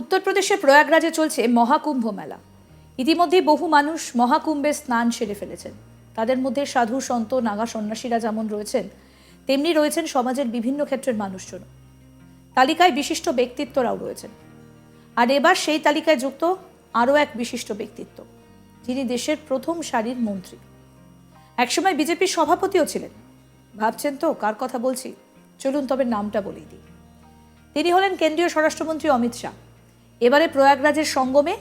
উত্তরপ্রদেশের প্রয়াগরাজে চলছে মহাকুম্ভ মেলা। ইতিমধ্যেই বহু মানুষ মহাকুম্ভে স্নান সেরে ফেলেছেন। তাদের মধ্যে সাধু, সন্ত, নাগা সন্ন্যাসীরা যেমন রয়েছেন, তেমনি রয়েছেন সমাজের বিভিন্ন ক্ষেত্রের মানুষজন তালিকায় বিশিষ্ট ব্যক্তিত্বরাও রয়েছেন। আর এবার সেই তালিকায় যুক্ত আরও এক বিশিষ্ট ব্যক্তিত্ব, যিনি দেশের প্রথম সারির মন্ত্রী। একসময় বিজেপির সভাপতিও ছিলেন। ভাবছেন তো, কার কথা বলছি? চলুন তবে নামটা বলেই দিই। তিনি হলেন কেন্দ্রীয় স্বরাষ্ট্রমন্ত্রী অমিত শাহ। এবারে প্রয়াগরাজের সঙ্গমে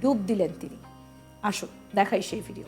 ডুব দিলেন তিনি। আসুন দেখাই সেই ভিডিও।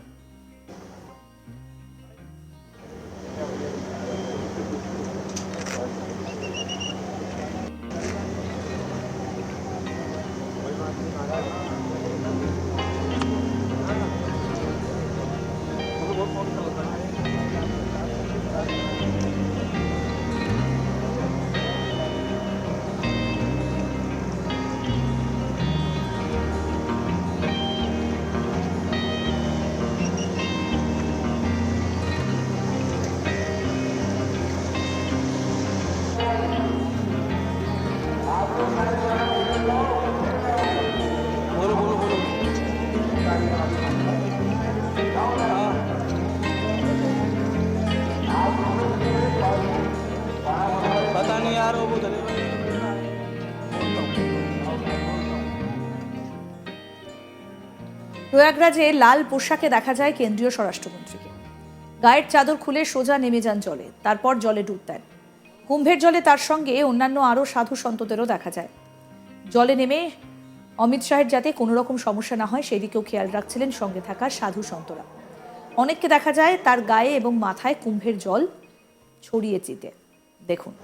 প্রয়াগরাজে লাল পোশাকে দেখা যায় কেন্দ্রীয় স্বরাষ্ট্রমন্ত্রীকে। গায়ের চাদর খুলে সোজা নেমে যান জলে, তারপর জলে ডুব দেন। কুম্ভের জলে তার সঙ্গে অন্যান্য আরও সাধু সন্তদেরও দেখা যায়। জলে নেমে অমিত শাহের যাতে কোনো রকম সমস্যা না হয়, সেদিকেও খেয়াল রাখছিলেন সঙ্গে থাকা সাধু সন্তরা। অনেককে দেখা যায় তার গায়ে এবং মাথায় কুম্ভের জল ছড়িয়ে চিতে দেখুন।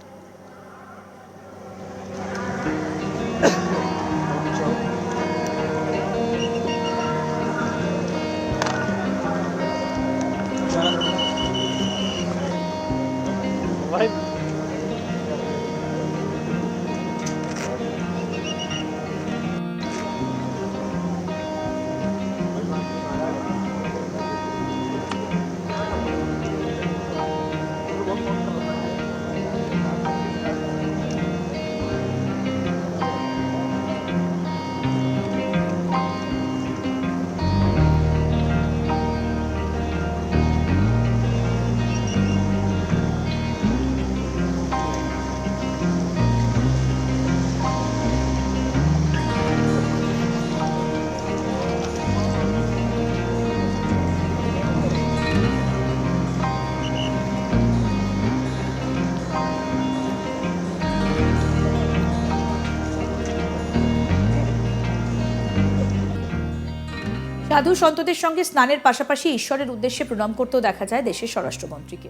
সাধু সন্তদের সঙ্গে স্নানের পাশাপাশি ঈশ্বরের উদ্দেশ্যে প্রণাম করতেও দেখা যায় দেশের স্বরাষ্ট্রমন্ত্রীকে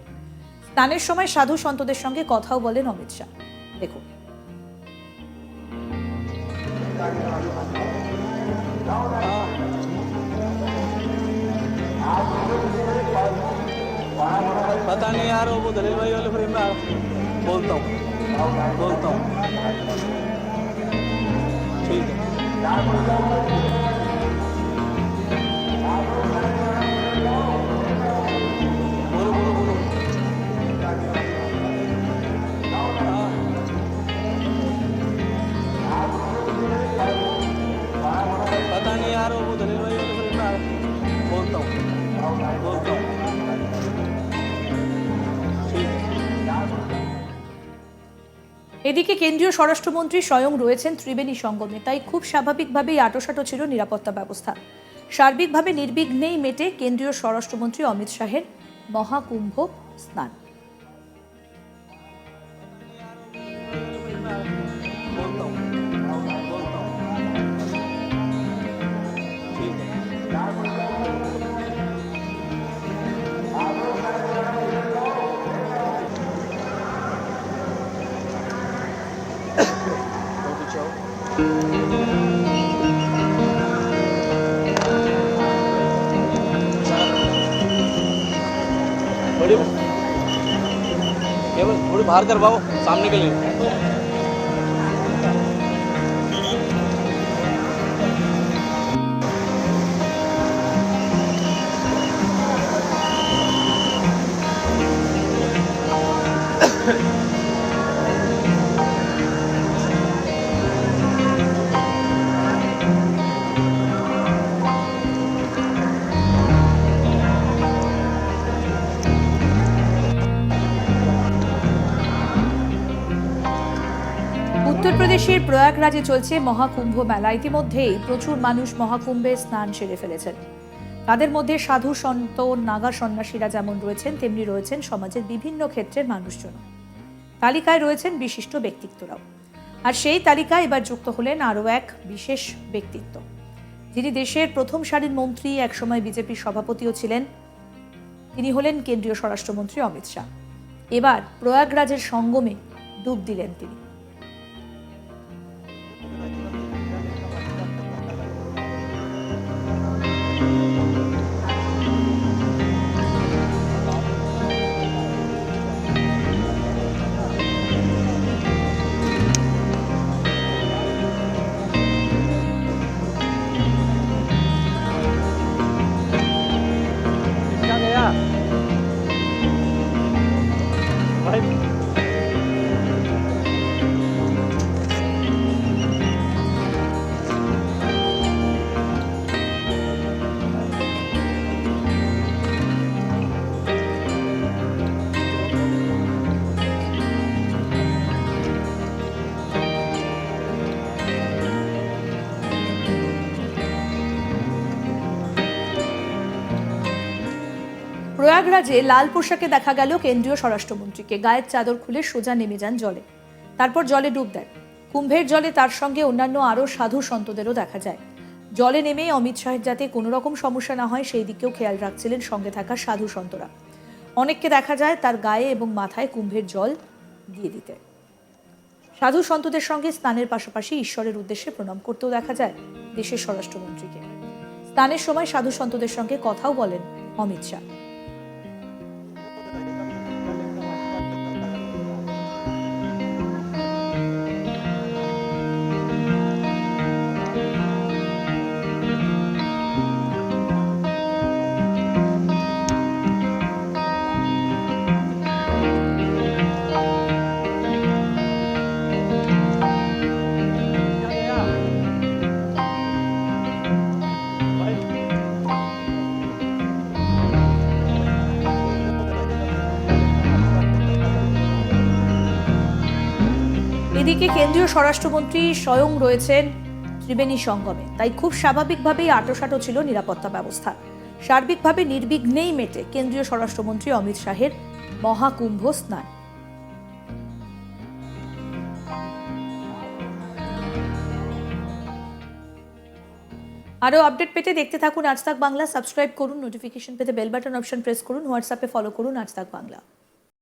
স্নানের সময় সাধু সন্তদের সঙ্গে কথাও বলেন অমিত শাহ দেখুন पता नहीं यार वो दलील भाई वाले फिर मैं बोलता हूँ बोलता हूँ ठीक है এদিকে কেন্দ্রীয় স্বরাষ্ট্রমন্ত্রী স্বয়ং রয়েছেন ত্রিবেণী সঙ্গমে, তাই খুব স্বাভাবিকভাবেই আটোসাটো ছিল নিরাপত্তা ব্যবস্থা। সার্বিকভাবে নির্বিঘ্নেই মেটে কেন্দ্রীয় স্বরাষ্ট্রমন্ত্রী অমিত শাহের মহাকুম্ভ স্নান। बाहर करवाओ सामने के लिए। উত্তরপ্রদেশের প্রয়াগরাজে চলছে মহাকুম্ভ মেলা। ইতিমধ্যেই প্রচুর মানুষ মহাকুম্ভে স্নান সেরে ফেলেছেন। তাদের মধ্যে সাধু সন্ত, নাগা সন্ন্যাসীরা যেমন রয়েছেন, তেমনি রয়েছেন সমাজের বিভিন্ন ক্ষেত্রের মানুষজন তালিকায় রয়েছেন বিশিষ্ট ব্যক্তিত্বরাও। আর সেই তালিকায় এবার যুক্ত হলেন আরও এক বিশেষ ব্যক্তিত্ব। যিনি দেশের প্রথম সারির মন্ত্রী, একসময় বিজেপির সভাপতিও ছিলেন। তিনি হলেন কেন্দ্রীয় স্বরাষ্ট্রমন্ত্রী অমিত শাহ। এবার প্রয়াগরাজের সঙ্গমে ডুব দিলেন তিনি। भाई প্রয়াগরাজে লাল পোশাকে দেখা গেল কেন্দ্রীয় স্বরাষ্ট্রমন্ত্রীকে। গায়ের চাদর খুলে সোজা নেমে যান জলে। তারপর জলে ডুব দেন। কুম্ভের জলে তার সঙ্গে অন্যান্য আরও সাধু সন্তদেরও দেখা যায়। জলে নেমে অমিত শাহের যাতে কোনো রকম সমস্যা না হয়, সেই দিকেও খেয়াল রাখছিলেন সঙ্গে থাকা সাধু সন্তরা। অনেককে দেখা যায় তার গায়ে এবং মাথায় কুম্ভের জল দিয়ে দিতে। সাধু সন্তদের সঙ্গে স্নানের পাশাপাশি ঈশ্বরের উদ্দেশ্যে প্রণাম করতেও দেখা যায় দেশের স্বরাষ্ট্রমন্ত্রীকে। স্নানের সময় সাধু সন্তদের সঙ্গে কথাও বলেন অমিত শাহ। এদিকে কেন্দ্রীয় স্বরাষ্ট্রমন্ত্রী স্বয়ং রয়েছেন ত্রিবেণী সঙ্গমে। তাই খুব স্বাভাবিকভাবেই আটোসাটো ছিল নিরাপত্তা ব্যবস্থা। সার্বিকভাবে নির্বিঘ্নেই মেটে কেন্দ্রীয় স্বরাষ্ট্রমন্ত্রী অমিত শাহের মহাকুম্ভ স্নান। আরও আপডেট পেতে দেখতে থাকুন আজ তাক বাংলা। সাবস্ক্রাইব করুন, নোটিফিকেশন পেতে বেল বাটন অপশন প্রেস করুন, হোয়াটসঅ্যাপে ফলো করুন আজ তাক বাংলা।